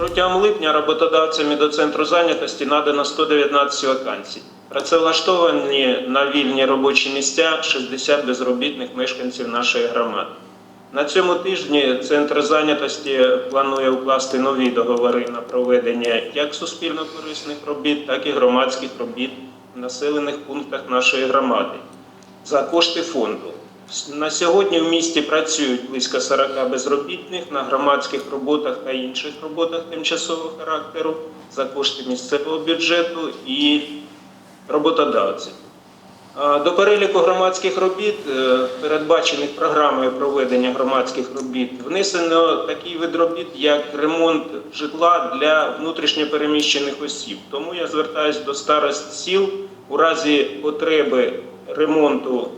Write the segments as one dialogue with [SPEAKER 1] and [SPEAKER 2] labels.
[SPEAKER 1] Протягом липня роботодавцями до центру зайнятості надано 119 вакансій. Працевлаштовані на вільні робочі місця 60 безробітних мешканців нашої громади. На цьому тижні центр зайнятості планує укласти нові договори на проведення як суспільно-корисних робіт, так і громадських робіт в населених пунктах нашої громади за кошти фонду. На сьогодні в місті працюють близько 40 безробітних на громадських роботах та інших роботах тимчасового характеру за кошти місцевого бюджету і роботодавців. До переліку громадських робіт, е, передбачених програмою проведення громадських робіт, внесено такий вид робіт, як ремонт житла для внутрішньопереміщених осіб. Тому я звертаюся до старост сіл у разі потреби ремонту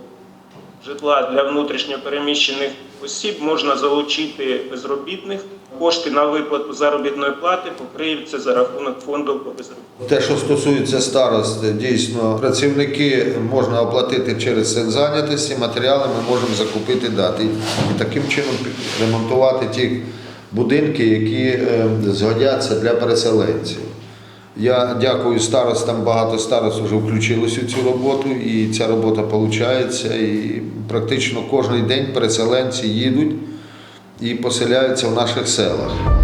[SPEAKER 1] житла для внутрішньопереміщених осіб можна залучити безробітних. Кошти на виплату заробітної плати покриються за рахунок фонду по безробіттю.
[SPEAKER 2] Те, що стосується старост, дійсно працівники можна оплатити через зайнятості, матеріали ми можемо закупити дати і таким чином ремонтувати ті будинки, які е, згодяться для переселенців. Я дякую старостам, багато старост вже включилось у цю роботу, і ця робота виходить. І практично кожен день переселенці їдуть і поселяються в наших селах.